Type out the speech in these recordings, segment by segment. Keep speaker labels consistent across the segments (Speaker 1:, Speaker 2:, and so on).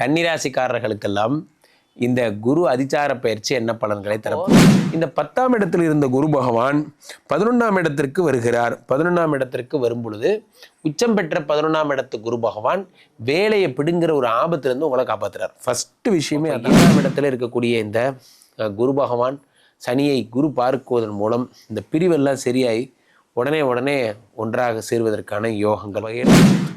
Speaker 1: கன்னிராசிக்காரர்களுக்கெல்லாம் இந்த குரு அதிச்சார பயிற்சி என்ன பலன்களை தரும்? இந்த பத்தாம் இடத்தில் இருந்த குரு பகவான் பதினொன்றாம் இடத்திற்கு வருகிறார். பதினொன்றாம் இடத்திற்கு வரும் பொழுது உச்சம் பெற்ற பதினொன்றாம் இடத்து குரு பகவான் வேலையை பிடுங்குற ஒரு ஆபத்திலிருந்து உங்களை காப்பாத்துறார். ஃபர்ஸ்ட் விஷயமே அதான். இடத்துல இருக்கக்கூடிய இந்த குரு பகவான் சனியை குரு பார்க்குவதன் மூலம் இந்த பிரிவெல்லாம் சரியாய் உடனே உடனே ஒன்றாக சேர்வதற்கான யோகங்கள். வகையில்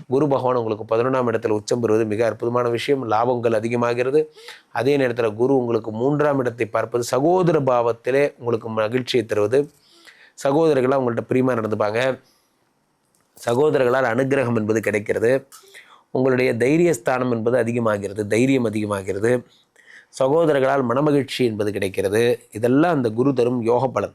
Speaker 1: குரு பகவான் உங்களுக்கு பதினொன்றாம் இடத்துல உச்சம் பெறுவது மிக அற்புதமான விஷயம். லாபங்கள் அதிகமாகிறது. அதே நேரத்தில் குரு உங்களுக்கு மூன்றாம் இடத்தை பார்ப்பது சகோதர பாவத்திலே உங்களுக்கு மகிழ்ச்சியை தருவது. சகோதரர்களாக உங்கள்கிட்ட பிரியமாக நடந்துப்பாங்க. சகோதரர்களால் அனுக்கிரகம் என்பது கிடைக்கிறது. உங்களுடைய தைரியஸ்தானம் என்பது அதிகமாகிறது. தைரியம் அதிகமாகிறது. சகோதரர்களால் மனமகிழ்ச்சி என்பது கிடைக்கிறது. இதெல்லாம் அந்த குரு தரும் யோக பலன்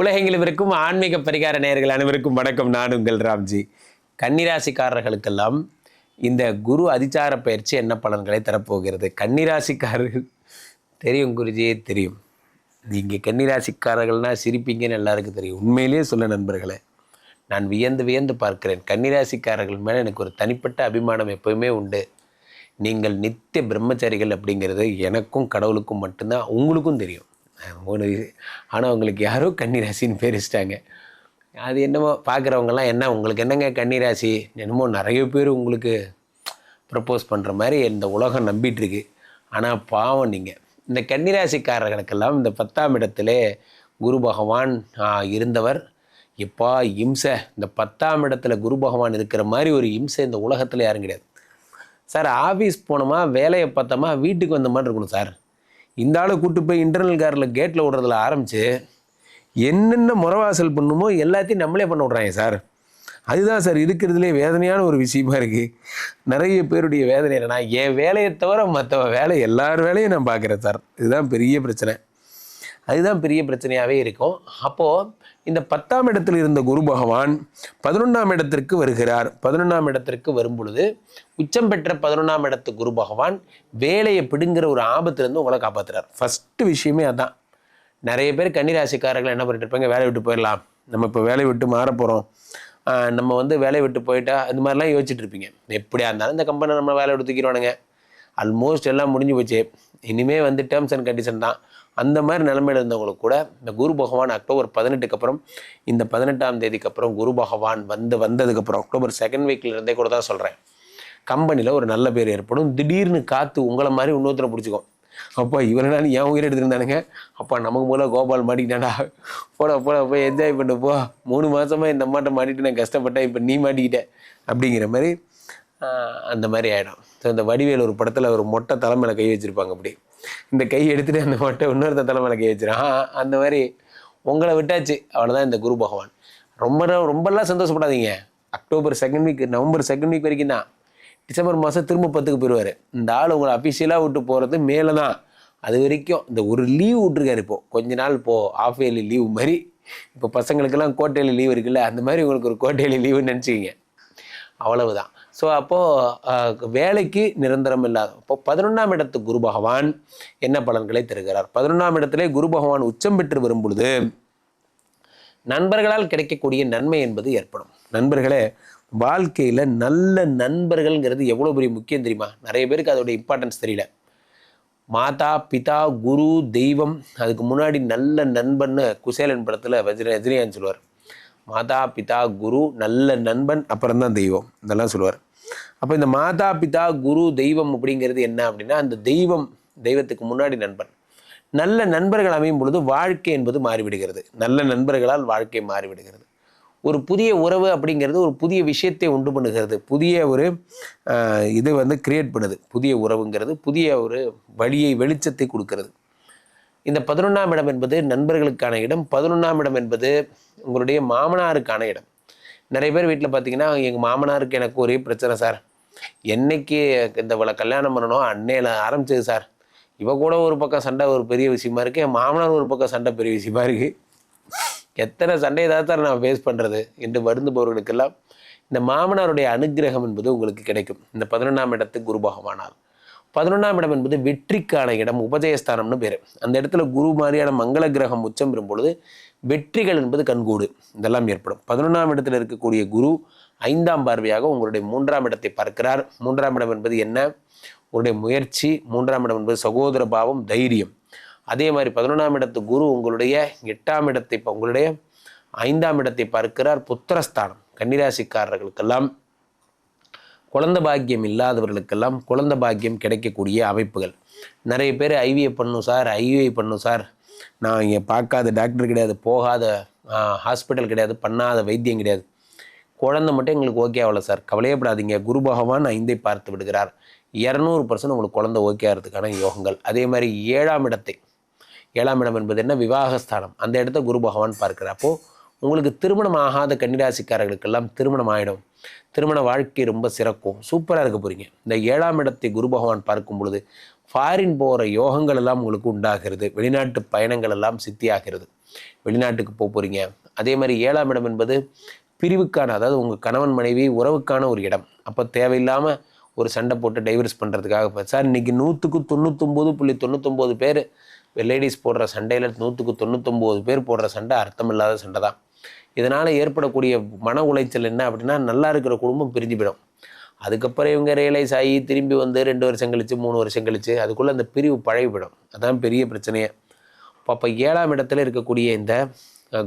Speaker 1: உலகெங்கிலும் இருக்கும் ஆன்மீக பரிகார நேயர்கள் அனைவருக்கும் வணக்கம். நான் உங்கள் ராம்ஜி. கன்னிராசிக்காரர்களுக்கெல்லாம் இந்த குரு அதிச்சார பயிற்சி என்ன பலன்களை தரப்போகிறது? கன்னிராசிக்காரர்கள் தெரியும் குருஜியே தெரியும். நீங்கள் கன்னிராசிக்காரர்கள்னால் சிரிப்பீங்கன்னு எல்லாருக்கும் தெரியும். உண்மையிலேயே சொல்ல நண்பர்களே நான் வியந்து வியந்து பார்க்கிறேன். கன்னிராசிக்காரர்கள் மேலே எனக்கு ஒரு தனிப்பட்ட அபிமானம் எப்பவுமே உண்டு. நீங்கள் நித்திய பிரம்மச்சாரிகள் அப்படிங்கிறது எனக்கும் கடவுளுக்கும் மட்டும்தான் உங்களுக்கும் தெரியும். ஒன்று ஆனால் உங்களுக்கு யாரோ கன்னிராசின்னு பேர் வச்சிட்டாங்க. அது என்னமோ பார்க்குறவங்கலாம் என்ன உங்களுக்கு என்னங்க கன்னிராசி? என்னமோ நிறைய பேர் உங்களுக்கு ப்ரப்போஸ் பண்ணுற மாதிரி இந்த உலகம் நம்பிட்டுருக்கு. ஆனால் பாவம் நீங்கள் இந்த கன்னிராசிக்காரர்களுக்கெல்லாம் இந்த பத்தாம் இடத்துல குரு பகவான் இருந்தவர். எப்பா இம்சை. இந்த பத்தாம் இடத்துல குரு பகவான் இருக்கிற மாதிரி ஒரு இம்சை இந்த உலகத்தில் யாரும் கிடையாது. சார் ஆஃபீஸ் போனோமா வேலையை பார்த்தோமா வீட்டுக்கு வந்த மாதிரி இருக்கணும் சார். இந்த ஆளை கூட்டு போய் இன்டர்னல் காரில் கேட்டில் விடுறதுல ஆரம்பித்து என்னென்ன முறவாசல் பண்ணுமோ எல்லாத்தையும் நம்மளே பண்ண விட்றாங்க சார். அதுதான் சார் இருக்கிறதுலே வேதனையான ஒரு விஷயமா இருக்குது நிறைய பேருடைய வேதனை நான் என் வேலையை தவிர மற்ற வேலை எல்லார் வேலையும் நான் பார்க்குறேன் சார். இதுதான் பெரிய பிரச்சனை. அதுதான் பெரிய பிரச்சனையாகவே இருக்கும். அப்போது இந்த பத்தாம் இடத்தில் இருந்த குரு பகவான் பதினொன்றாம் இடத்திற்கு வருகிறார். பதினொன்றாம் இடத்திற்கு வரும் பொழுது உச்சம் பெற்ற பதினொன்றாம் இடத்து குரு பகவான் வேலையை பிடுங்கிற ஒரு ஆபத்துலேருந்து உங்களை காப்பாற்றுறார் ஃபஸ்ட்டு விஷயமே அதான். நிறைய பேர் கன்னிராசிக்காரர்கள் என்ன பண்ணிட்டு இருப்பாங்க? வேலையை விட்டு போயிடலாம். நம்ம இப்போ வேலையை விட்டு மாற போகிறோம் நம்ம வந்து வேலையை விட்டு போயிட்டா இந்த மாதிரிலாம் யோசிச்சுட்டு இருப்பீங்க. எப்படியா இருந்தாலும் இந்த கம்பெனி நம்ம வேலையை விட்டு தூக்கிடுவானுங்க. ஆல்மோஸ்ட் எல்லாம் முடிஞ்சு போச்சு. இனிமேல் வந்து டேர்ம்ஸ் அண்ட் கண்டிஷன் தான். அந்த மாதிரி நிலைமையில இருந்தவங்களுக்கு கூட இந்த குரு பகவான் அக்டோபர் பதினெட்டுக்கு அப்புறம் இந்த பதினெட்டாம் தேதிக்கு அப்புறம் குரு பகவான் வந்து வந்ததுக்கப்புறம் அக்டோபர் செகண்ட் வீக்ல இருந்தே கூட தான் சொல்கிறேன் கம்பெனியில் ஒரு நல்ல பேர் ஏற்படும். திடீர்னு காற்று உங்களை மாதிரி இன்னொருத்தரை பிடிச்சிக்கும். அப்பா இவ்வளோ நாள் ஏன் உயிர் எடுத்துருந்தானுங்க? அப்பா நமக்கு மூல கோபால் மாட்டிக்கிட்டாடா போட போட போய் என்ஜாய் பண்ண போ. மூணு மாதமாக இந்த அம்மாட்ட மாட்டிட்டு நான் கஷ்டப்பட்டேன் இப்போ நீ மாட்டிக்கிட்ட. அப்படிங்கிற மாதிரி அந்த மாதிரி ஆகிடும் ஸோ இந்த வடிவேல் ஒரு படத்தில் ஒரு மொட்டை தலைமையில் கை வச்சுருப்பாங்க அப்படி. இந்த கை எடுத்துட்டு அந்த மாட்டை இன்னொருத்த தலைமையில கை வச்சிருக்கான். அந்த மாதிரி உங்களை விட்டாச்சு. அவ்வளோதான் இந்த குரு பகவான். ரொம்ப ரொம்பலாம் சந்தோஷப்படாதீங்க. October second week November second week வரைக்கும் தான். டிசம்பர் மாதம் திரும்ப பத்துக்கு போயிடுவார் இந்த ஆள் உங்களை அஃபிஷியலாக விட்டு போகிறது மேலே தான் அது வரைக்கும் இந்த ஒரு லீவ் விட்ருக்காரு இப்போ. கொஞ்ச நாள் இப்போது ஆஃப் இயர்லி லீவ் மாதிரி. இப்போ பசங்களுக்கெல்லாம் கோட்டையில் லீவ் இருக்குல்ல அந்த மாதிரி உங்களுக்கு ஒரு கோட்டையில் லீவுன்னு நினச்சிக்கிங்க. அவ்வளவுதான். ஸோ அப்போது வேலைக்கு நிரந்தரம் இல்லாத இப்போ பதினொன்றாம் இடத்து குரு பகவான் என்ன பலன்களை தருகிறார்? பதினொன்றாம் இடத்திலே குரு பகவான் உச்சம் பெற்று வரும் பொழுது நண்பர்களால் கிடைக்கக்கூடிய நன்மை என்பது ஏற்படும். நண்பர்களே வாழ்க்கையில் நல்ல நண்பர்கள்ங்கிறது எவ்வளோ பெரிய முக்கியம் தெரியுமா? நிறைய பேருக்கு அதோட இம்பார்ட்டன்ஸ் தெரியல. மாதா பிதா குரு தெய்வம் அதுக்கு முன்னாடி நல்ல நண்பன்னு குசேலன் படத்தில் வஜ்ர ரஜினிகாந்த் சொல்லுவார். மாதா பிதா குரு நல்ல நண்பன் அப்புறம் தான் தெய்வம் இதெல்லாம் சொல்லுவார். அப்போ இந்த மாதா பிதா குரு தெய்வம் அப்படிங்கிறது என்ன அப்படின்னா அந்த தெய்வம் தெய்வத்துக்கு முன்னாடி நண்பன். நல்ல நண்பர்கள் அமையும் பொழுது வாழ்க்கை என்பது மாறிவிடுகிறது. நல்ல நண்பர்களால் வாழ்க்கை மாறிவிடுகிறது. ஒரு புதிய உறவு அப்படிங்கிறது ஒரு புதிய விஷயத்தை உண்டு பண்ணுகிறது. புதிய ஒரு இதை இது வந்து கிரியேட் பண்ணுது. புதிய உறவுங்கிறது புதிய ஒரு வழியை வெளிச்சத்தை கொடுக்கிறது. இந்த பதினொன்றாம் இடம் என்பது நண்பர்களுக்கான இடம். பதினொன்றாம் இடம் என்பது உங்களுடைய மாமனாருக்கான இடம். நிறைய பேர் வீட்டில் பார்த்தீங்கன்னா எங்கள் மாமனாருக்கு எனக்கு ஒரே பிரச்சனை சார். என்னைக்கு இந்த இவளை கல்யாணம் பண்ணணும் அன்னையில் ஆரம்பிச்சது சார். இவ கூட ஒரு பக்கம் சண்டை ஒரு பெரிய விஷயமா இருக்கு என் மாமனார் ஒரு பக்கம் சண்டை பெரிய விஷயமா இருக்குது எத்தனை சண்டையை தான் சார் நான் ஃபேஸ் பண்ணுறது என்று வருந்துபவர்களுக்கெல்லாம் இந்த மாமனாருடைய அனுக்கிரகம் என்பது உங்களுக்கு கிடைக்கும். இந்த பதினொன்றாம் இடத்துக்கு குரு பகவானால் பதினொன்றாம் இடம் என்பது வெற்றிக்கான இடம் உபஜயஸ்தானம்னு பேர். அந்த இடத்துல குரு மாதிரியான மங்கள கிரகம் உச்சம் பெறும் பொழுது வெற்றிகள் என்பது கண்கூடு. இதெல்லாம் ஏற்படும். பதினொன்றாம் இடத்துல இருக்கக்கூடிய குரு ஐந்தாம் பார்வையாக உங்களுடைய மூன்றாம் இடத்தை பார்க்கிறார். மூன்றாம் இடம் என்பது என்ன? உங்களுடைய முயற்சி. மூன்றாம் இடம் என்பது சகோதர பாவம் தைரியம். அதே மாதிரி பதினொன்றாம் இடத்து குரு உங்களுடைய எட்டாம் இடத்தை உங்களுடைய ஐந்தாம் இடத்தை பார்க்கிறார் புத்திரஸ்தானம் கன்னிராசிக்காரர்களுக்கெல்லாம். குழந்த பாக்கியம் இல்லாதவர்களுக்கெல்லாம் குழந்த பாக்கியம் கிடைக்கக்கூடிய அமைப்புகள். நிறைய பேர் ஐவிஐ பண்ணும் சார் ஐவிஐ பண்ணும் சார் நான் இங்கே பார்க்காத டாக்டர் கிடையாது போகாத ஹாஸ்பிட்டல் கிடையாது பண்ணாத வைத்தியம் கிடையாது. குழந்தை மட்டும் எங்களுக்கு ஓகே ஆகல சார் கவலையப்படாதீங்க. குரு பகவான் ஐந்தை பார்த்து விடுகிறார். இரநூறு பர்சன்ட் உங்களுக்கு குழந்தை ஓகே ஆகிறதுக்கான யோகங்கள். அதே மாதிரி ஏழாம் இடத்தை. ஏழாம் இடம் என்பது என்ன? விவாகஸ்தானம். அந்த இடத்த குரு பகவான் பார்க்கிறார். உங்களுக்கு திருமணம் ஆகாத கன்னிராசிக்காரர்களுக்கெல்லாம் திருமணம் ஆகிடும் திருமண வாழ்க்கை ரொம்ப சிறக்கும். சூப்பராக இருக்க போகிறீங்க இந்த ஏழாம் இடத்தை குரு பகவான் பார்க்கும் பொழுது ஃபாரின் போகிற யோகங்கள் எல்லாம் உங்களுக்கு உண்டாகிறது. வெளிநாட்டு பயணங்கள் எல்லாம் சித்தியாகிறது. வெளிநாட்டுக்கு போக போகிறீங்க அதே மாதிரி ஏழாம் இடம் என்பது பிரிவுக்கான அதாவது உங்கள் கணவன் மனைவி உறவுக்கான ஒரு இடம். அப்போ தேவையில்லாமல் ஒரு சண்டை போட்டு டைவர்ஸ் பண்ணுறதுக்காக சார் இன்றைக்கி நூற்றுக்கு தொண்ணூத்தொம்பது புள்ளி தொண்ணூத்தொம்பது பேர் லேடிஸ் போடுற சண்டையில் நூற்றுக்கு தொண்ணூத்தொம்பது பேர் போடுற சண்டை அர்த்தமில்லாத சண்டை தான். இதனால் ஏற்படக்கூடிய மன உளைச்சல் என்ன அப்படின்னா நல்லா இருக்கிற குடும்பம் பிரிஞ்சு போயிடும். அதுக்கப்புறம் இவங்க ரியலைஸ் ஆகி திரும்பி வந்து ரெண்டு வருஷம் கழிச்சு மூணு வருஷம் கழித்து அதுக்குள்ளே அந்த பிரிவு பழகிவிடும் அதான் பெரிய பிரச்சனையே. அப்போ அப்போ ஏழாம் இடத்துல இருக்கக்கூடிய இந்த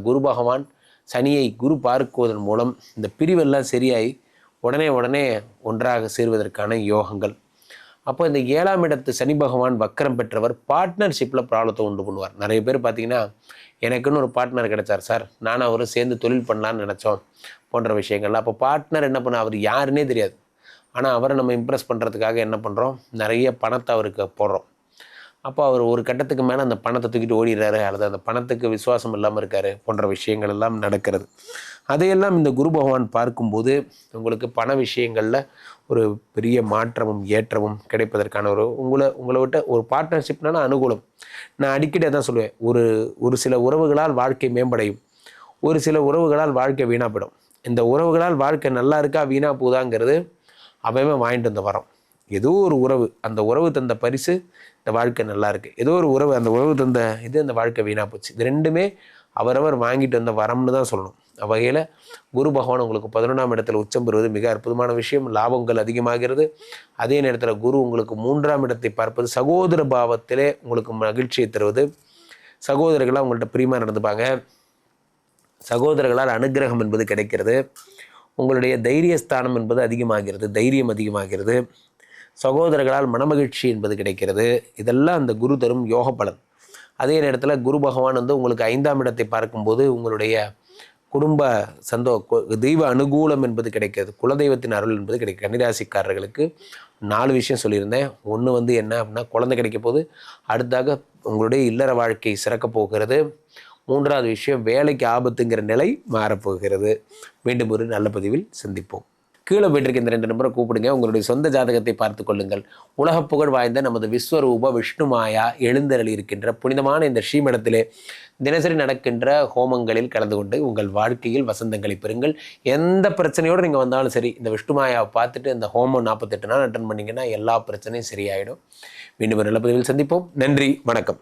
Speaker 1: குரு பகவான் சனியை குரு பார்க்குவதன் மூலம் இந்த பிரிவெல்லாம் சரியாகி உடனே உடனே ஒன்றாக சேர்வதற்கான யோகங்கள். அப்போ இந்த ஏழாம் இடத்து சனி பகவான் வக்கரம் பெற்றவர் பார்ட்னர்ஷிப்பில் ப்ராப்ளத்தை உண்டு பண்ணுவார். நிறைய பேர் பார்த்தீங்கன்னா எனக்குன்னு ஒரு பார்ட்னர் கிடைச்சார் சார். நானும் அவரும் சேர்ந்து தொழில் பண்ணலான்னு நினச்சோம் போன்ற விஷயங்கள்லாம் அப்போ பார்ட்னர் என்ன பண்ண அவர் யாருன்னே தெரியாது. ஆனால் அவரை நம்ம இம்ப்ரெஸ் பண்ணுறதுக்காக என்ன பண்ணுறோம் நிறைய பணத்தை அவருக்கு போடுறோம். அப்போ அவர் ஒரு கட்டத்துக்கு மேலே அந்த பணத்தை தூக்கிட்டு ஓடிடுறாரு. அல்லது அந்த பணத்துக்கு விசுவாசம் இல்லாமல் இருக்காரு போன்ற விஷயங்கள் எல்லாம் நடக்கிறது. அதையெல்லாம் இந்த குரு பகவான் பார்க்கும்போது உங்களுக்கு பண விஷயங்களில் ஒரு பெரிய மாற்றமும் ஏற்றமும் கிடைப்பதற்கான ஒரு உங்களை உங்களை விட்ட ஒரு பார்ட்னர்ஷிப்னால அனுகூலம். நான் அடிக்கடி தான் சொல்லுவேன். ஒரு ஒரு சில உறவுகளால் வாழ்க்கை மேம்படையும். ஒரு சில உறவுகளால் வாழ்க்கை வீணாக போயிடும். இந்த உறவுகளால் வாழ்க்கை நல்லா இருக்கா வீணாக போகுதாங்கிறது அவன் வாங்கிட்டு வந்த வரோம். ஏதோ ஒரு உறவு அந்த உறவு தந்த பரிசு இந்த வாழ்க்கை நல்லாயிருக்கு ஏதோ ஒரு உறவு அந்த உறவு தந்த இது அந்த வாழ்க்கை வீணாக போச்சு. இது ரெண்டுமே அவரவர் வாங்கிட்டு வந்த வரம்னு தான் சொல்லணும். வகையில் குரு பகவான் உங்களுக்கு பதினொன்றாம் இடத்துல உச்சம் பெறுவது மிக அற்புதமான விஷயம். லாபங்கள் அதிகமாகிறது. அதே நேரத்தில் குரு உங்களுக்கு மூன்றாம் இடத்தை பார்ப்பது சகோதர பாவத்திலே உங்களுக்கு மகிழ்ச்சியை தருவது. சகோதரர்களாக உங்கள்கிட்ட பிரியமாக நடந்துப்பாங்க. சகோதரர்களால் அனுக்கிரகம் என்பது கிடைக்கிறது. உங்களுடைய தைரியஸ்தானம் என்பது அதிகமாகிறது. தைரியம் அதிகமாகிறது. சகோதரர்களால் மனமகிழ்ச்சி என்பது கிடைக்கிறது. இதெல்லாம் அந்த குரு தரும் யோக பலன். அதே நேரத்தில் குரு பகவான் வந்து உங்களுக்கு ஐந்தாம் இடத்தை பார்க்கும்போது உங்களுடைய குடும்ப சந்தோ தெய்வ அனுகூலம் என்பது கிடைக்கிறது. குலதெய்வத்தின் அருள் என்பது கிடைக்கும் கன்னிராசிக்காரர்களுக்கு நாலு விஷயம் சொல்லியிருந்தேன். ஒன்று வந்து என்ன அப்படின்னா குழந்தை கிடைக்க போது அடுத்தாக உங்களுடைய இல்லற வாழ்க்கை சிறக்கப் போகிறது. மூன்றாவது விஷயம் வேலைக்கு ஆபத்துங்கிற நிலை மாறப்போகிறது. மீண்டும் ஒரு நல்ல பதிவில் சந்திப்போம். கீழே போயிட்டு இந்த ரெண்டு நம்பரை கூப்பிடுங்க. உங்களுடைய சொந்த ஜாதகத்தை பார்த்து கொள்ளுங்கள். உலக புகழ் வாய்ந்த நமது விஸ்வரூப விஷ்ணுமாயா எழுந்தருளி இருக்கின்ற புனிதமான இந்த ஸ்ரீமடத்திலே தினசரி நடக்கின்ற ஹோமங்களில் கலந்து கொண்டு உங்கள் வாழ்க்கையில் வசந்தங்களை பெறுங்கள். எந்த பிரச்சனையோடு நீங்கள் வந்தாலும் சரி இந்த விஷ்ணுமாயாவை பார்த்துட்டு இந்த ஹோமம் நாற்பத்தெட்டு நாள் அட்டன் பண்ணீங்கன்னா எல்லா பிரச்சனையும் சரியாயிடும். மீண்டும் ஒரு நல்ல பதிவில் சந்திப்போம். நன்றி வணக்கம்.